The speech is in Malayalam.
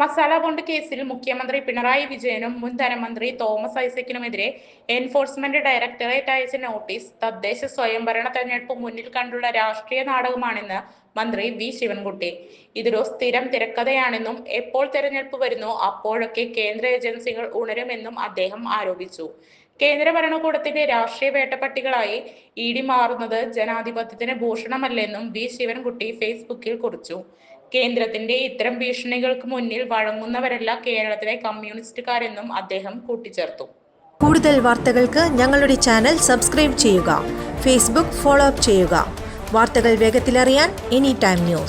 Masala bond കേസിൽ മുഖ്യമന്ത്രി പിണറായി വിജയനും മുൻ ധനമന്ത്രി തോമസ് ഐസക്കിനുമെതിരെ എൻഫോഴ്സ്മെന്റ് ഡയറക്ടറേറ്റ് അയച്ച നോട്ടീസ് തദ്ദേശ സ്വയംഭരണ തെരഞ്ഞെടുപ്പ് മുന്നിൽ കണ്ടുള്ള രാഷ്ട്രീയ നാടകമാണെന്ന് മന്ത്രി വി ശിവൻകുട്ടി. ഇതൊരു സ്ഥിരം തിരക്കഥയാണെന്നും എപ്പോൾ തെരഞ്ഞെടുപ്പ് വരുന്നോ അപ്പോഴൊക്കെ കേന്ദ്ര ഏജൻസികൾ ഉണരുമെന്നും അദ്ദേഹം ആരോപിച്ചു. കേന്ദ്ര ഭരണകൂടത്തിന്റെ രാഷ്ട്രീയ വേട്ടപ്പട്ടികളായി ഇ ഡി മാറുന്നത് ജനാധിപത്യത്തിന് ഭൂഷണമല്ലെന്നും വി ശിവൻകുട്ടി ഫേസ്ബുക്കിൽ കുറിച്ചു. കേന്ദ്രത്തിന്റെ ഇത്തരം ഭീഷണികൾക്ക് മുന്നിൽ വഴങ്ങുന്നവരല്ല കേരളത്തിലെ കമ്മ്യൂണിസ്റ്റുകാരെന്നും അദ്ദേഹം കൂട്ടിച്ചേർത്തു. കൂടുതൽ വാർത്തകൾക്ക് ഞങ്ങളുടെ ചാനൽ സബ്സ്ക്രൈബ് ചെയ്യുക ഫേസ്ബുക്ക് ഫോളോ അപ്പ് ചെയ്യുക. വാർത്തകൾ വേഗത്തിലറിയാൻ എനി ടൈം ന്യൂസ്.